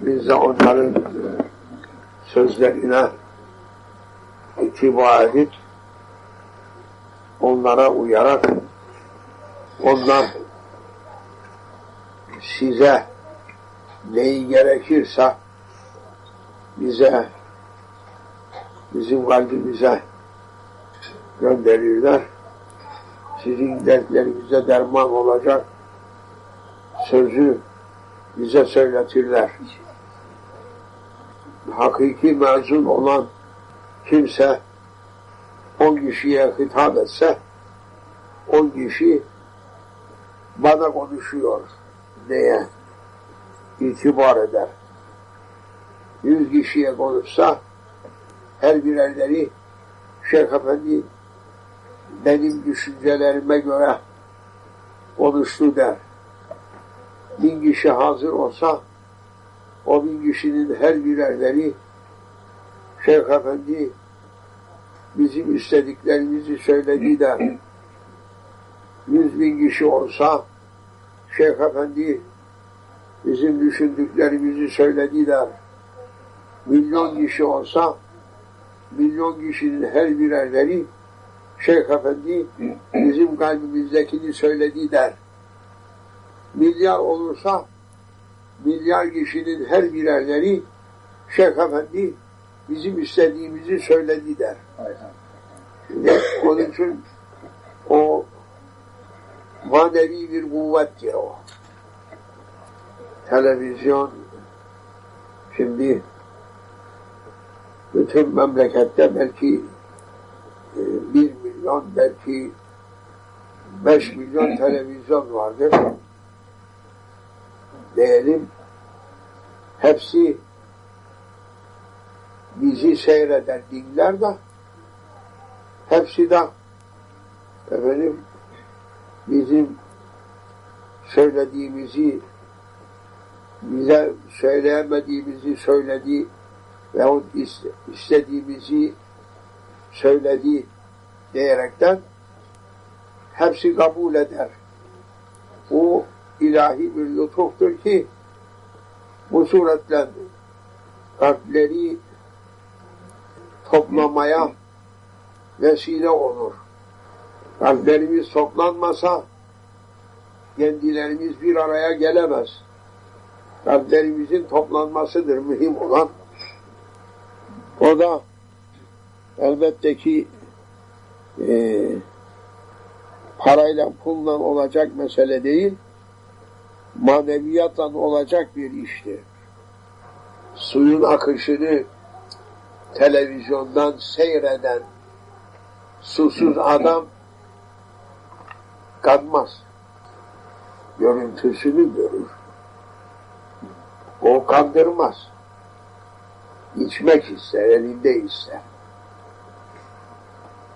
Biz de onların sözlerine itibar edip onlara uyarak onlar size neyi gerekirse bize bizim kalbimize gönderirler. Sizin dertlerinize derman olacak sözü bize söyletirler. Hakiki mezun olan kimse on kişiye hitap etse on kişi bana konuşuyor diye itibar eder. Yüz kişiye konuşsa her birerleri Şeyh Efendi benim düşüncelerime göre konuştu der. Bin kişi hazır olsa o bin kişinin her birerleri Şeyh Efendi bizim istediklerimizi söyledi der. Yüz bin kişi olsa Şeyh Efendi bizim düşündüklerimizi söyledi der. Milyon kişi olsa milyon kişinin her birerleri Şeyh Efendi bizim kalbimizdekini söyledi der. Milyar olursa milyar kişinin her birerleri Şeyh Efendi bizim istediğimizi söyledi der. Şimdi onun için o manevi bir kuvvettir o. Televizyon şimdi bütün memlekette belki e, bir milyon belki beş milyon televizyon vardır. Diyelim hepsi bizi seyreder dinler de hepsi de efendim bizim söylediğimizi bize söyleyemediğimizi söyledi veyahut istediğimizi söyledi diyerekten hepsi kabul eder. Bu ilahi bir lütuftur ki bu suretle kalpleri toplamaya vesile olur. Kalplerimiz toplanmasa kendilerimiz bir araya gelemez. Kalplerimizin toplanmasıdır mühim olan. O da elbette ki e, parayla pulla olacak mesele değil, maneviyatla olacak bir iştir. Suyun akışını televizyondan seyreden susuz adam kanmaz. Görüntüsünü görür. O kandırmaz. İçmek ister, elinde ister.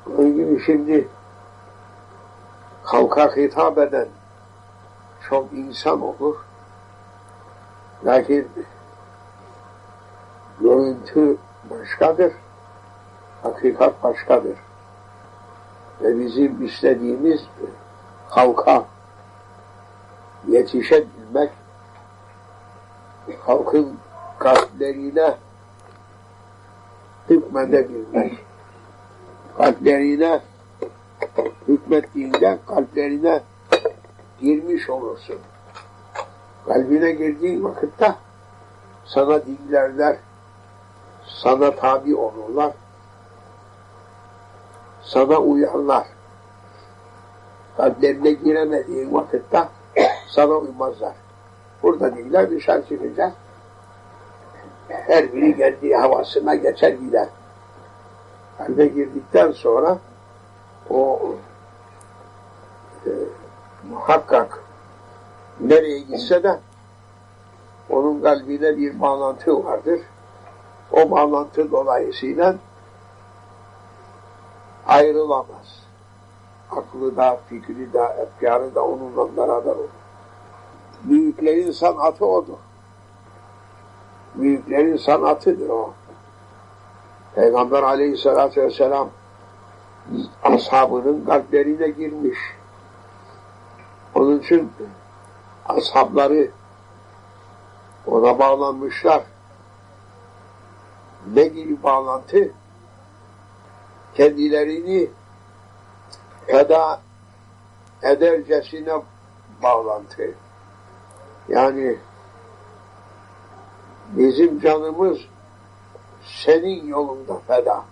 Onun gibi şimdi halka hitap eden çok insan olur. Lakin görüntü başkadır, hakikat başkadır. Ve bizim istediğimiz halka yetişebilmek, halkın kalplerine hükmedebilmek, kalplerine hükmettiğinde kalplerine girmiş olursun. Kalbine girdiğin vakitte sana dinlerler, sana tabi olurlar, sana uyarlar. Kalplerine giremediğin vakitte sana uymazlar. Burada değiller dışarı çıkacak. Her biri kendi havasına geçer gider. Kalbe girdikten sonra o e, muhakkak nereye gitse de onun kalbine bir bağlantı vardır. O bağlantı dolayısıyla ayrılamaz. Aklı da, fikri de, efkarı da onunla beraber olur. Büyüklerin sanatı odur. Büyüklerin sanatıdır o. Peygamber aleyhissalatü vesselam ashabının kalplerine girmiş. Onun için ashabları Ona bağlanmışlar. Ne gibi bağlantı? Kendilerini feda edercesine bağlantı. Yani bizim canımız senin yolunda feda.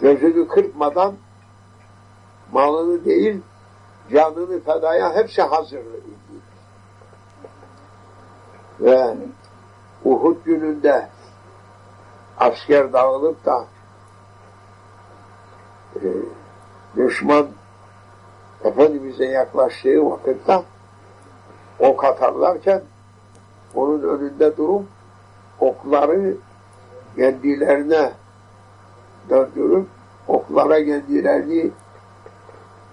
Gözünü kırpmadan malını değil, canını fedaya hepsi hazır idi. Ve Uhud gününde asker dağılıp da e, düşman Efendimiz'e yaklaştığı vakitte ok atarlarken onun önünde durup okları kendilerine döndürüp oklara kendilerini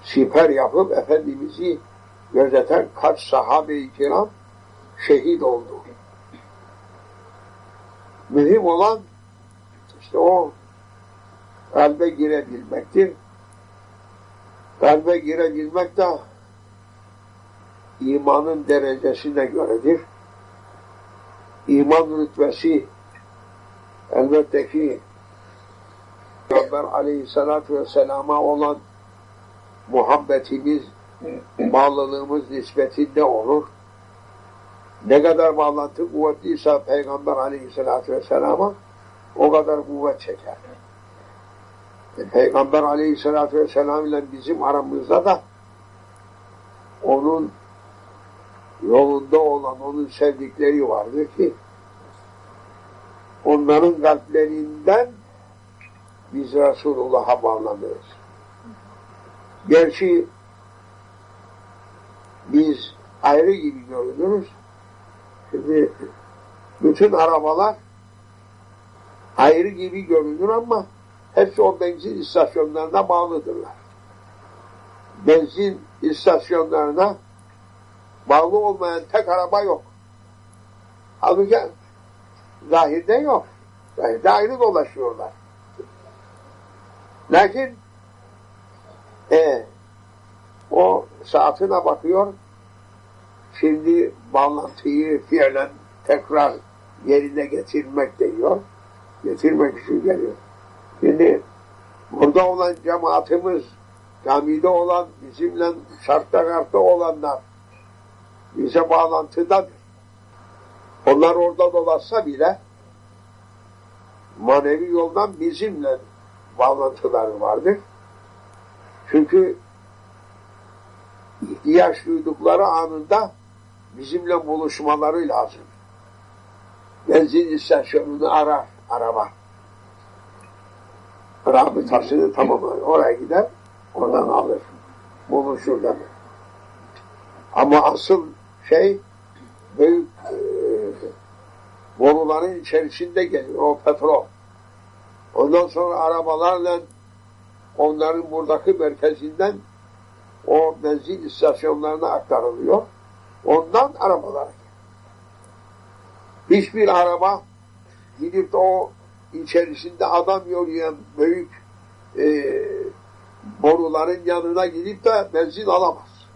siper yapıp Efendimiz'i gözeten kaç sahabe-i kiram şehit oldu. Mühim olan işte o kalbe girebilmektir. Kalbe girebilmek de imanın derecesine göredir. İman rütbesi elbette ki Peygamber aleyhissalatü vesselama olan muhabbetimiz, bağlılığımız nispetinde olur. Ne kadar bağlantı kuvvetliyse Peygamber aleyhissalatü vesselama o kadar kuvvet çeker. E, Peygamber aleyhissalatü vesselam ile bizim aramızda da onun yolunda olan, onun sevdikleri vardır ki onların kalplerinden biz Resulullah'a bağlanırız. Gerçi biz ayrı gibi görünürüz. Şimdi bütün arabalar ayrı gibi görünür ama hepsi o benzin istasyonlarına bağlıdırlar. Benzin istasyonlarına bağlı olmayan tek araba yok. Halbuki zahirde yok. Zahirde ayrı dolaşıyorlar. Lakin e, o saatine bakıyor, şimdi bağlantıyı fiilen tekrar yerine getirmek diyor. Getirmek için geliyor. Şimdi burada olan cemaatimiz, camide olan, bizimle şartta kartta olanlar bize bağlantıdadır. Onlar orada dolaşsa bile manevi yoldan bizimle bağlantıları vardır. Çünkü ihtiyaç duydukları anında bizimle buluşmaları lazım. Benzin istasyonunu arar araba. Rabıtasını tamamlar. Oraya gider, oradan alır. Buluşur demek. Ama asıl şey büyük e, boruların içerisinde geliyor o petrol. Ondan sonra arabalarla onların buradaki merkezinden o benzin istasyonlarına aktarılıyor. Ondan arabalar. Hiçbir araba gidip de o içerisinde adam yürüyen büyük e, boruların yanına gidip de benzin alamaz.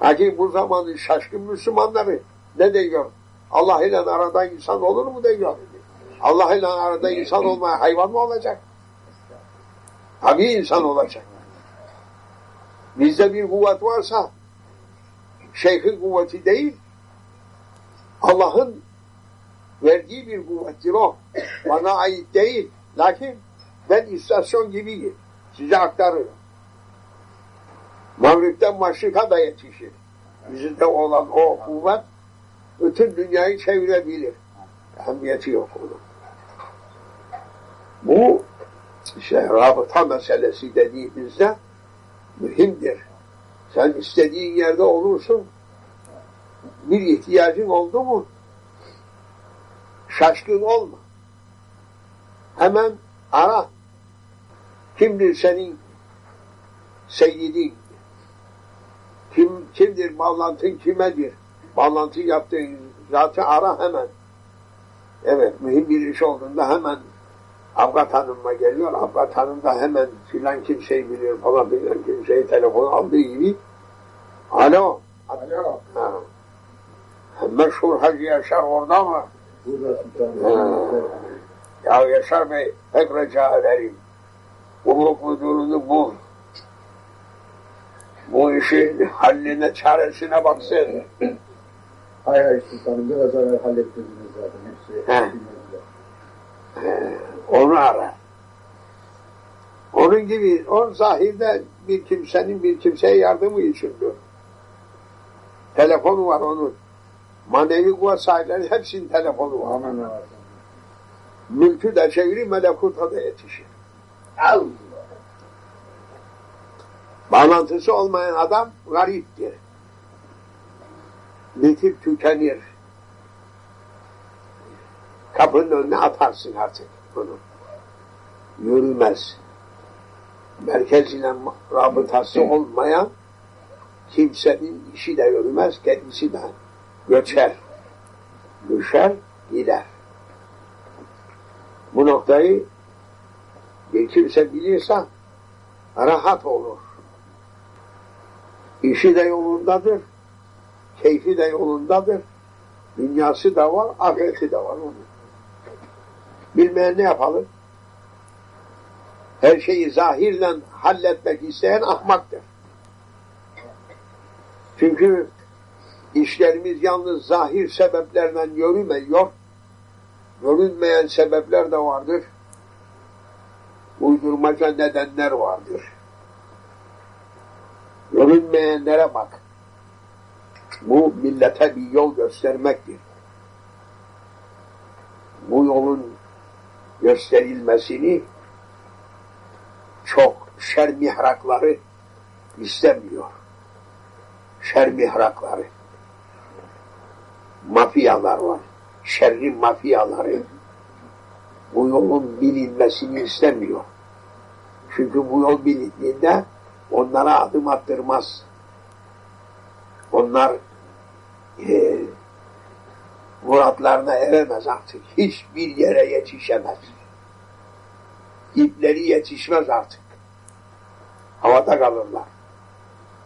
Hakim bu zamanın şaşkın Müslümanları ne diyor? Allah ile arada insan olur mu diyor. Allah ile arada insan olmaya hayvan mı olacak? Tabii insan olacak. Bizde bir kuvvet varsa şeyhin kuvveti değil Allah'ın verdiği bir kuvvettir o. Bana ait değil. Lakin ben istasyon gibiyim. Size aktarıyorum. Mağrip'ten Maşrik'a da yetişir. Bizde olan o kuvvet bütün dünyayı çevirebilir. Ehemmiyeti yok onun. Bu işte rabıta meselesi dediğimizde mühimdir. Sen istediğin yerde olursun. Bir ihtiyacın oldu mu şaşkın olma. Hemen ara. Kimdir senin seyyidin? Kim, kimdir bağlantın kimedir? Bağlantı yaptığın zaten ara hemen. Evet, mühim bir iş olduğunda hemen Avukat hanımma geliyor. Avukat hanım da hemen filan kimseyi biliyor falan filan kimseyi telefon aldığı gibi Alo. Alo. Ha. Meşhur Hacı Yaşar orada mı? Burada. Ya Yaşar Bey pek rica ederim. Kulluk müdürünü bul. Bu işin halline, çaresine baksın. Hay hay sultanım biraz evvel hallettirdiniz zaten hepsi. He. Onu ara. Onun gibi, o zahirde bir kimsenin bir kimseye yardımı içindir. Telefonu var onun. Manevi kuvvet sahiplerinin hepsinin telefonu var. Aman. Mülkü de çevirir, melekuta da yetişir. Allah. Bağlantısı olmayan adam gariptir. Bitip tükenir. Kapının önüne atarsın artık bunu. Yürümez. Merkez ile rabıtası olmayan kimsenin işi de yürümez, kendisi de göçer. Düşer, gider. Bu noktayı bir kimse bilirse rahat olur. İşi de yolundadır, keyfi de yolundadır, dünyası da var, ahireti de var onun. Bilmeyen ne yapalım? Her şeyi zahirle halletmek isteyen ahmaktır. Çünkü işlerimiz yalnız zahir sebeplerle yürümüyor. Görünmeyen sebepler de vardır. Uydurmaca nedenler vardır. Görünmeyenlere bak. Bu millete bir yol göstermektir. Bu yolun gösterilmesini çok şer mihrakları istemiyor. Şer mihrakları. Mafyalar var. Şerri mafyaları bu yolun bilinmesini istemiyor. Çünkü bu yol bilindiğinde onlara adım attırmaz. Onlar e, muratlarına eremez artık. Hiçbir yere yetişemez. İpleri yetişmez artık. Havada kalırlar.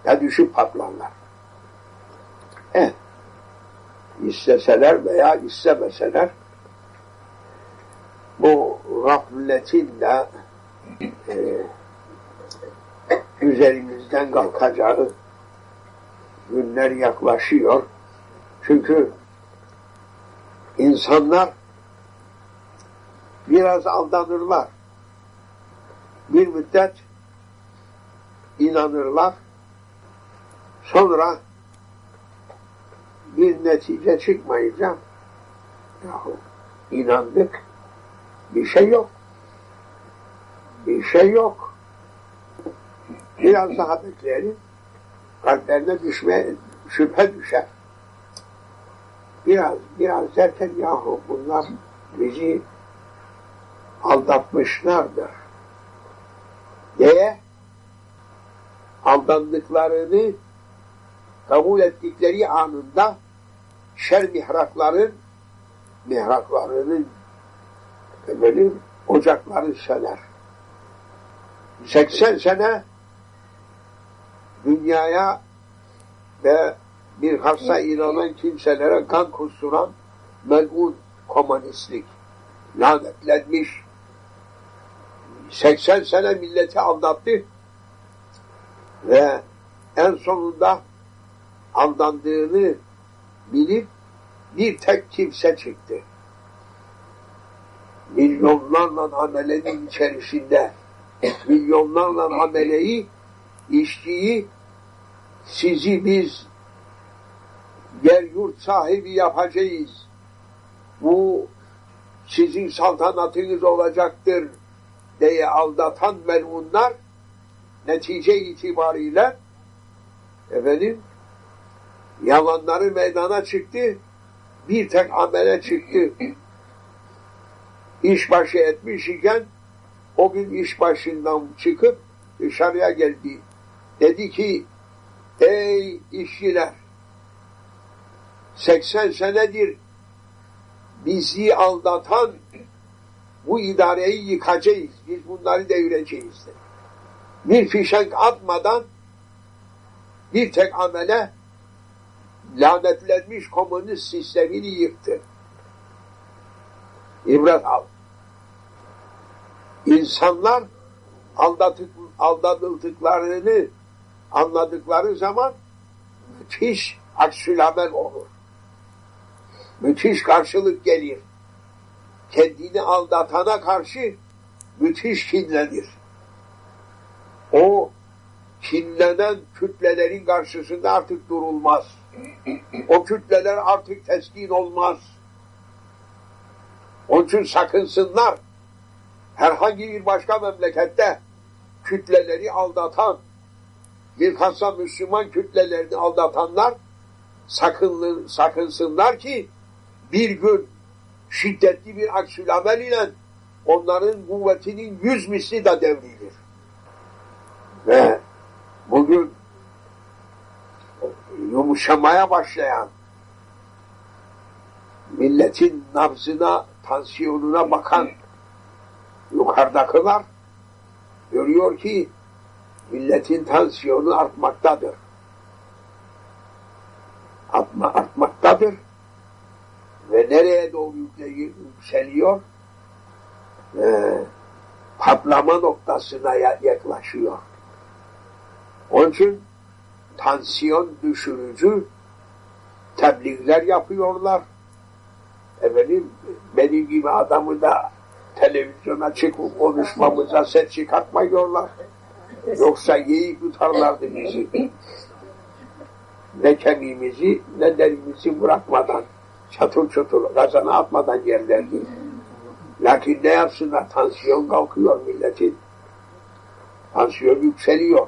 Ya düşüp patlarlar. Eh, isteseler veya istemeseler bu gafletin de e, üzerimizden kalkacağı günler yaklaşıyor. Çünkü insanlar biraz aldanırlar. Bir müddet inanırlar. Sonra bir netice çıkmayınca yahu inandık bir şey yok. Bir şey yok. Biraz daha bekleyelim. Kalplerine düşmeye, şüphe düşer. Biraz, biraz derken yahu bunlar bizi aldatmışlardır diye aldandıklarını kabul ettikleri anında şer mihrakların mihraklarının efendim, ocakları söner. 80 sene dünyaya ve bir hasta inanan kimselere kan kusturan melun komünistlik lanetlenmiş 80 sene milleti aldattı ve en sonunda aldandığını bilip bir tek kimse çıktı. Milyonlarla amelenin içerisinde milyonlarla ameleyi işçiyi sizi biz yer yurt sahibi yapacağız. Bu sizin saltanatınız olacaktır diye aldatan melunlar netice itibariyle efendim yalanları meydana çıktı bir tek amele çıktı işbaşı etmiş iken o gün iş başından çıkıp dışarıya geldi. Dedi ki ey işçiler 80 senedir bizi aldatan bu idareyi yıkacağız. Biz bunları devireceğiz. Dedi. Bir fişek atmadan bir tek amele lanetlenmiş komünist sistemini yıktı. İbret al. İnsanlar aldatık, aldatıldıklarını anladıkları zaman müthiş aksülamel olur. Müthiş karşılık gelir. Kendini aldatana karşı müthiş kinlenir. O kinlenen kütlelerin karşısında artık durulmaz. O kütleler artık teskin olmaz. Onun için sakınsınlar. Herhangi bir başka memlekette kütleleri aldatan, bilhassa Müslüman kütlelerini aldatanlar sakınlı, sakınsınlar ki bir gün şiddetli bir aksülamel ile onların kuvvetinin yüz misli de devrilir. Ve bugün yumuşamaya başlayan milletin nabzına, tansiyonuna bakan yukarıdakiler görüyor ki milletin tansiyonu artmaktadır. Artma, artmaktadır ve nereye doğru yükseliyor? Ee, patlama noktasına yaklaşıyor. Onun için tansiyon düşürücü tebliğler yapıyorlar. Efendim, benim gibi adamı da televizyona çıkıp konuşmamıza ses çıkartmıyorlar. Yoksa yiyip yutarlardı bizi. Ne kemiğimizi ne derimizi bırakmadan, çatır çatır kazana atmadan yerlerdi. Lakin ne yapsınlar? Tansiyon kalkıyor milletin. Tansiyon yükseliyor.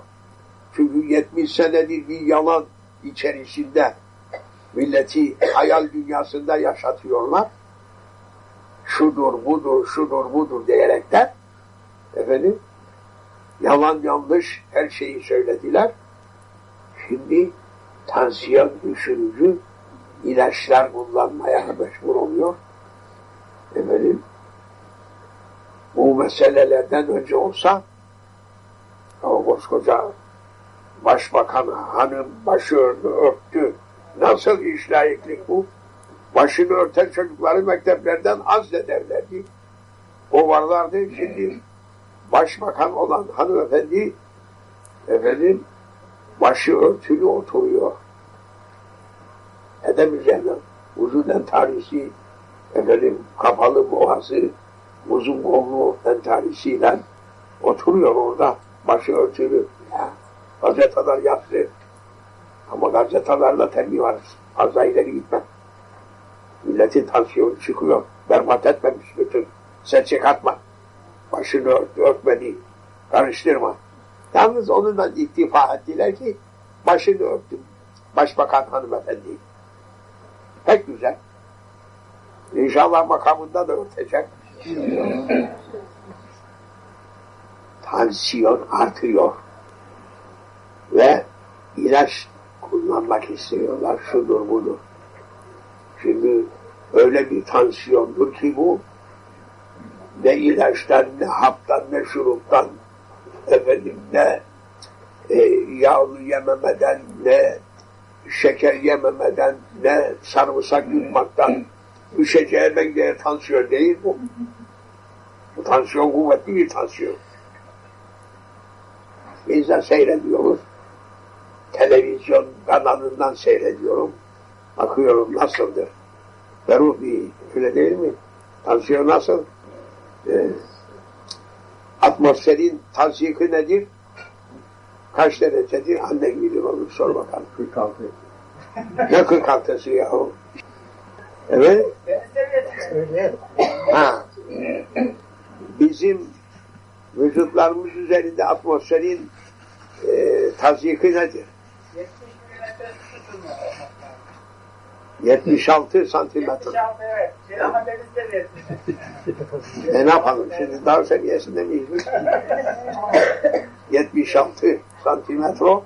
Çünkü 70 senedir bir yalan içerisinde milleti hayal dünyasında yaşatıyorlar. Şudur, budur, şudur, budur diyerekten efendim yalan yanlış her şeyi söylediler. Şimdi tansiyon düşürücü ilaçlar kullanmaya mecbur oluyor. Efendim bu meselelerden önce olsa o koskoca başbakan hanım başı ördü, örttü. Nasıl iş layıklık bu? Başını örten çocukları mekteplerden azlederlerdi. O varlardı şimdi başbakan olan hanımefendi efendim başı örtülü oturuyor. Edem üzerine uzun entarisi efendim kapalı boğazı uzun kollu entarisiyle oturuyor orada başı örtülü. Ya, gazeteler yaptı. Ama gazetelerle terbiye var. Fazla ileri gitme. Milletin tansiyonu çıkıyor. Berbat etmemiş bütün. Ses çıkartma. Başını ört, örtmedi. Karıştırma. Yalnız onunla iktifa ettiler ki başını örttüm. Başbakan hanımefendi. Pek güzel. İnşallah makamında da örtecek. Tansiyon artıyor. Ve ilaç kullanmak istiyorlar. Şudur budur. Şimdi öyle bir tansiyondur ki bu ne ilaçtan, ne haptan, ne şuruptan efendim ne e, yağlı yememeden, ne şeker yememeden, ne sarımsak yutmaktan düşeceğe benzer tansiyon değil bu. Bu tansiyon kuvvetli bir tansiyon. Biz de seyrediyoruz. Televizyon kanalından seyrediyorum. Bakıyorum nasıldır. Ferruh bir öyle değil mi? Tansiyon nasıl? Ee, atmosferin tazyiki nedir? Kaç derecedir? Annen bilir onu sor bakalım. 46. Ne 46'sı yahu? Evet. Ha. Bizim vücutlarımız üzerinde atmosferin e, tazyiki nedir? 76 santimetre. evet. Ama denizde. E ne yapalım şimdi dağ seviyesinde miyiz biz? 76 santimetre.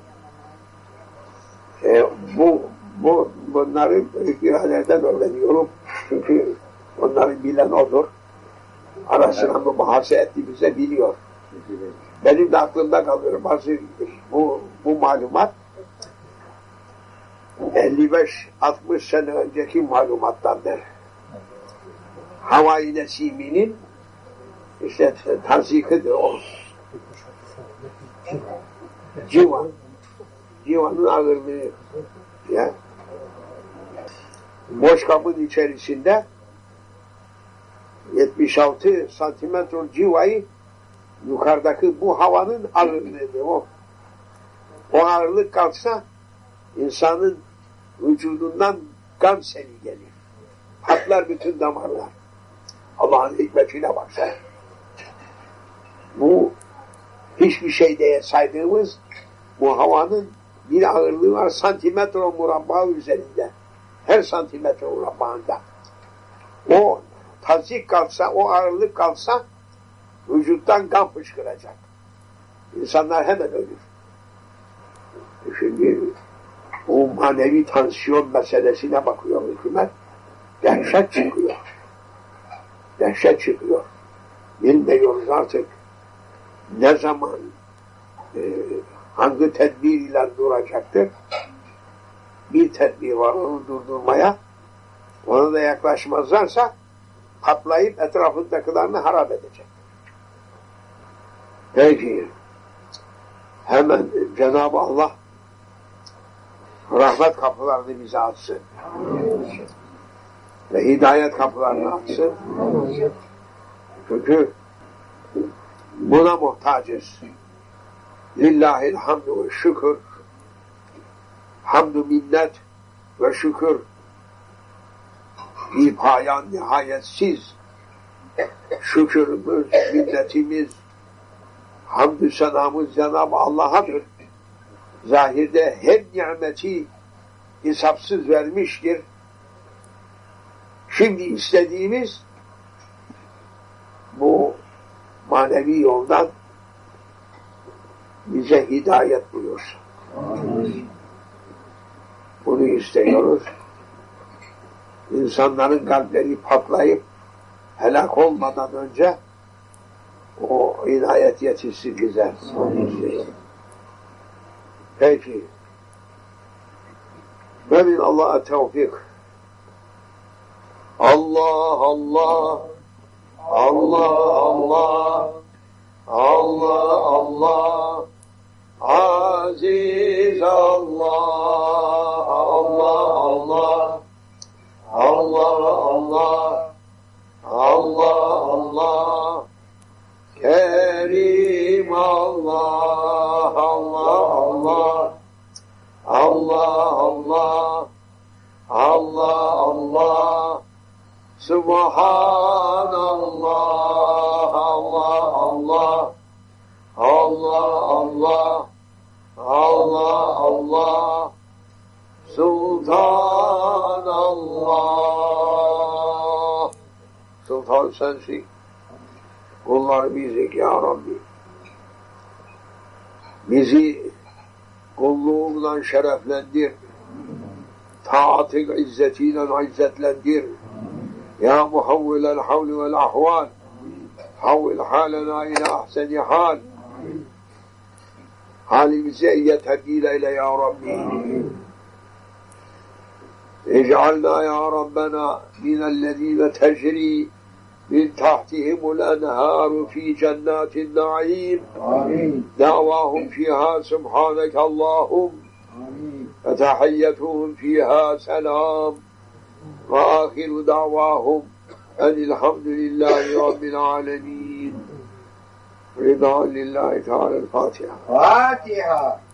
E, bu, bu, bunları büyük biraderden öğreniyorum. Çünkü onları bilen odur. Arasına mübahase ettiğimize biliyor. Benim de aklımda kalıyor bazı bu, bu malumat 55-60 sene önceki malumattandır. Havai Nesimi'nin işte tansikidir o. Civa. Civanın ağırlığı. Ya. Boş kabın içerisinde 76 santimetre civayı yukarıdaki bu havanın ağırlığıdır o. O ağırlık kalksa insanın vücudundan kan seli gelir. Patlar bütün damarlar. Allah'ın hikmetine baksana. Bu hiçbir şey diye saydığımız bu havanın bir ağırlığı var santimetre murabba üzerinde. Her santimetre murabbağında. O tazik kalsa, o ağırlık kalsa vücuttan kan fışkıracak. İnsanlar hemen ölür. Şimdi o manevi tansiyon meselesine bakıyor hükümet. Dehşet çıkıyor. Dehşet çıkıyor. Bilmiyoruz artık ne zaman e, hangi tedbir ile duracaktır. Bir tedbir var onu durdurmaya. Ona da yaklaşmazlarsa patlayıp etrafındakilerini harap edecek. Peki hemen Cenab-ı Allah rahmet kapılarını bize açsın. Ve hidayet kapılarını açsın. Çünkü buna muhtacız. Lillahil hamdu ve şükür. Hamdu minnet ve şükür. Bir payan nihayetsiz. Şükürümüz, minnetimiz, hamdü senamız Cenab-ı Allah'adır. Zahirde her nimeti hesapsız vermiştir. Şimdi istediğimiz bu manevi yoldan bize hidayet buyursun. Bunu istiyoruz. İnsanların kalpleri patlayıp helak olmadan önce o inayet yetişsin bize. Peki. Ve min Allah'a tevfik. Allah Allah Allah Allah Allah Allah Aziz Allah Allah Allah Allah Allah Allah Allah Kerim Allah Allah Allah Allah Allah Allah Allah Subhanallah Sultanallah Sultan sensin kullar bizik ya Rabbi bizi kulluğundan şereflendir taatın izzetiyle izzetlendir ya muhavvilel havli vel ahval havvil halena ile ahseni hal halimize iyi tebdil eyle ya Rabbi اجعلنا يا ربنا من الذين تجري من تحتهم الأنهار في جنات النعيم. آمين. دعواهم فيها سبحانك اللهم. آمين. فتحيتهم فيها سلام. وآخر دعواهم أن الحمد لله رب العالمين. رضا لله تعالى الفاتحة. فاتحة.